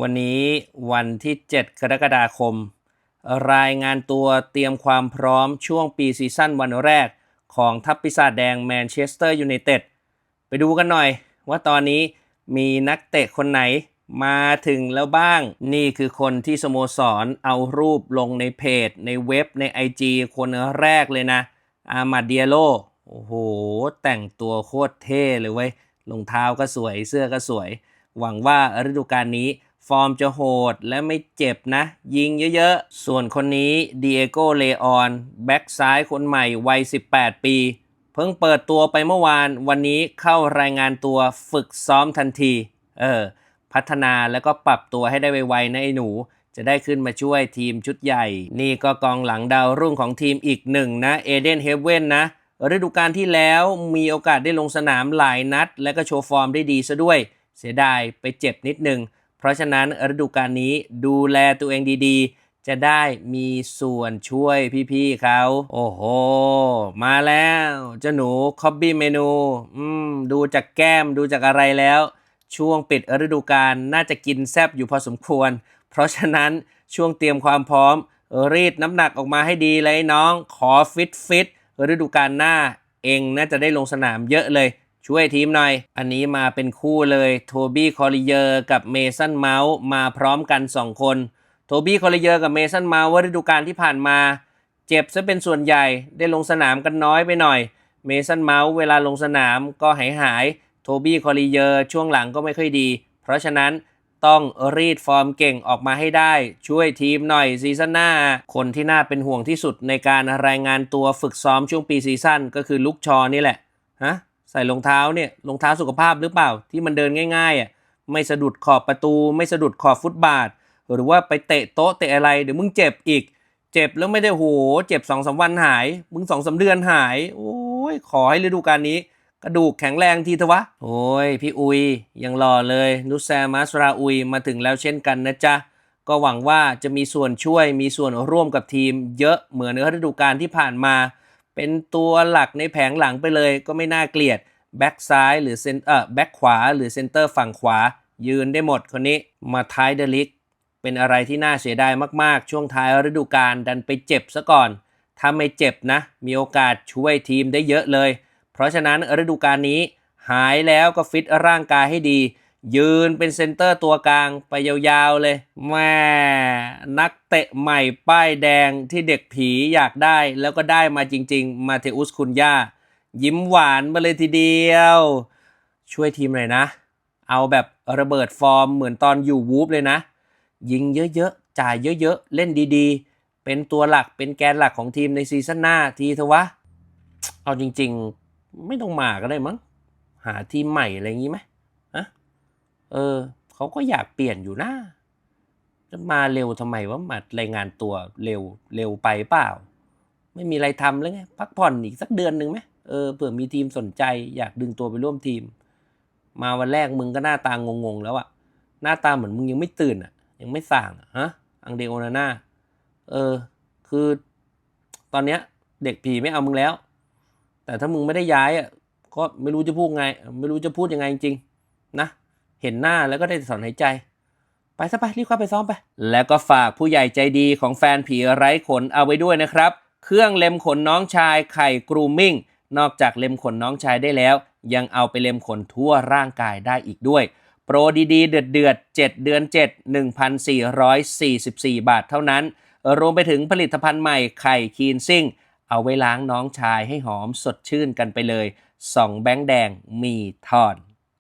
วันนี้วันที่ 7 กรกฎาคม รายงานตัวเตรียมความพร้อมช่วงปีซีซั่นวันแรกของทัพปีศาจแดงแมนเชสเตอร์ยูไนเต็ดไปดูกันหน่อยว่าตอนนี้มีนักเตะคนไหนมาถึงแล้วบ้าง นี่คือคนที่สโมสรเอารูปลงในเพจ ในเว็บใน IG คนแรกเลยนะ อามาเดียโล โอ้โห แต่งตัวโคตรเท่เลยเว้ยรองเท้าก็สวยเสื้อก็สวย หวังว่าฤดูกาลนี้ ฟอร์มจะโหดและไม่เจ็บนะ ยิงเยอะๆ ส่วนคนนี้ดีเอโกเลออนแบ็กซ้ายคนใหม่วัย 18 ปี เพิ่งเปิดตัวไปเมื่อวาน วันนี้เข้ารายงานตัวฝึกซ้อมทันที เออ พัฒนาแล้วก็ปรับตัวให้ได้ไวๆนะไอ้หนู จะได้ขึ้นมาช่วยทีมชุดใหญ่ นี่ก็กองหลังดาวรุ่งของทีมอีกหนึ่งนะเอเดนเฮเว่นนะฤดูกาลที่แล้วมีโอกาสได้ลงสนามหลายนัด และก็โชว์ฟอร์มได้ดีซะด้วย เสียดายไปเจ็บนิดนึง เพราะฉะนั้นฤดูกาลนี้ดูแลตัวเองดีๆ จะได้มีส่วนช่วยพี่ๆเขาโอ้โห มาแล้วเจ้าหนูคอบบี้เมนูอืมดูจากแก้มดูจากอะไรแล้ว ช่วงปิดฤดูกาลน่าจะกินแซบอยู่พอสมควร เพราะฉะนั้นช่วงเตรียมความพร้อม รีดน้ำหนักออกมาให้ดีเลยน้อง ขอฟิตฟิตฤดูกาลหน้าเองน่าจะได้ลงสนามเยอะเลย ช่วยทีมหน่อย อันนี้มาเป็นคู่เลยโทบี้คอริเยอร์กับเมสันเมาส์มาพร้อมกัน 2 คน โทบี้คอริเยอร์กับเมสันเมาส์ว่าฤดูกาลที่ผ่านมา เจ็บซะเป็นส่วนใหญ่ได้ลงสนามกันน้อยไปหน่อย เมสันเมาส์เวลาลงสนามก็หายหายโทบี้คอริเยอร์ช่วงหลังก็ไม่ค่อยดี เพราะฉะนั้นต้องรีดฟอร์มเก่งออกมาให้ได้ช่วยทีมหน่อยซีซั่นหน้า คนที่น่าเป็นห่วงที่สุดในการรายงานตัวฝึกซ้อมช่วงปีซีซั่นก็คือลุกชอนี่แหละฮะ ใส่รองเท้าเนี่ยรองเท้าสุขภาพหรือเปล่า ที่มันเดินง่ายๆอะไม่สะดุดขอบประตู ไม่สะดุดขอบฟุตบาท หรือว่าไปเตะโต๊ะเตะอะไรเดี๋ยวมึงเจ็บอีก เจ็บแล้วไม่ได้โหเจ็บสองสาวันหาย มึงสองสาเดือนหาย โอ้ยขอให้ฤดูกาลนี้ กระดูกแข็งแรงทีเถอะวะ โอ้ยพี่อุยยังหล่อเลยนุสแซมัสราอุยมาถึงแล้วเช่นกันนะจ๊ะก็หวังว่าจะมีส่วนช่วยมีส่วนร่วมกับทีม เยอะเหมือนฤดูกาลที่ผ่านมา เป็นตัวหลักในแผงหลังไปเลยก็ไม่น่าเกลียด แบ็กซ้ายหรือเซนเออแบ็กขวาหรือเซนเตอร์ฝั่งขวา ยืนได้หมดคนนี้มาท้ายเดลิกเป็นอะไรที่น่าเสียดายมากๆ ช่วงท้ายฤดูกาลดันไปเจ็บซะก่อน ถ้าไม่เจ็บนะ มีโอกาสช่วยทีมได้เยอะเลย เพราะฉะนั้นฤดูกาลนี้หายแล้วก็ฟิตร่างกายให้ดี ยืนเป็นเซนเตอร์ตัวกลางไปยาวๆเลยแม่นักเตะใหม่ป้ายแดงที่เด็กผีอยากได้แล้วก็ได้มาจริง ๆ มาเทอุสคุนย่า ยิ้มหวานมาเลยทีเดียว ช่วยทีมหน่อยนะ เอาแบบระเบิดฟอร์มเหมือนตอนอยู่วูฟเลยนะ ยิงเยอะๆ จ่ายเยอะๆ เล่นดีๆ เป็นตัวหลักเป็นแกนหลักของทีมในซีซั่นหน้าทีเถอะวะ เอาจริงๆ ไม่ต้องมาก็ได้มั้ง หาทีมใหม่อะไรอย่างงี้ไหมฮะเออ เขาก็อยากเปลี่ยนอยู่นะจะมาเร็วทำไมว่ามารายงานตัวเร็วเร็วไปเปล่า ไม่มีอะไรทำแล้วไงพักผ่อนอีกสักเดือนหนึ่งไหม เออเผื่อมีทีมสนใจ อยากดึงตัวไปร่วมทีม มาวันแรกมึงก็หน้าตางงๆแล้วอะหน้าตาเหมือนมึงยังไม่ตื่นอะยังไม่สั่งอะฮะอังเดโอนาน่าเออ คือตอนเนี้ย เด็กผีไม่เอามึงแล้ว แต่ถ้ามึงไม่ได้ย้ายอะก็ไม่รู้จะพูดไง ไม่รู้จะพูดยังไงจริงๆนะเห็นหน้าแล้วก็ได้สอนหายใจ ไปซะไปรีบเข้าไปซ้อมไป แล้วก็ฝากผู้ใหญ่ใจดีของแฟนผีไร้ขนเอาไว้ด้วยนะครับ เครื่องเล็มขนน้องชายไข่กรูมมิ่ง นอกจากเล็มขนน้องชายได้แล้ว ยังเอาไปเล็มขนทั่วร่างกายได้อีกด้วย โปรดีๆ เดือดเดือด7เดือน 7 1,444 บาทเท่านั้น รวมไปถึงผลิตภัณฑ์ใหม่ไข่คีนซิ่ง เอาไว้ล้างน้องชายให้หอมสดชื่นกันไปเลย 2 แบงค์แดงมีทอน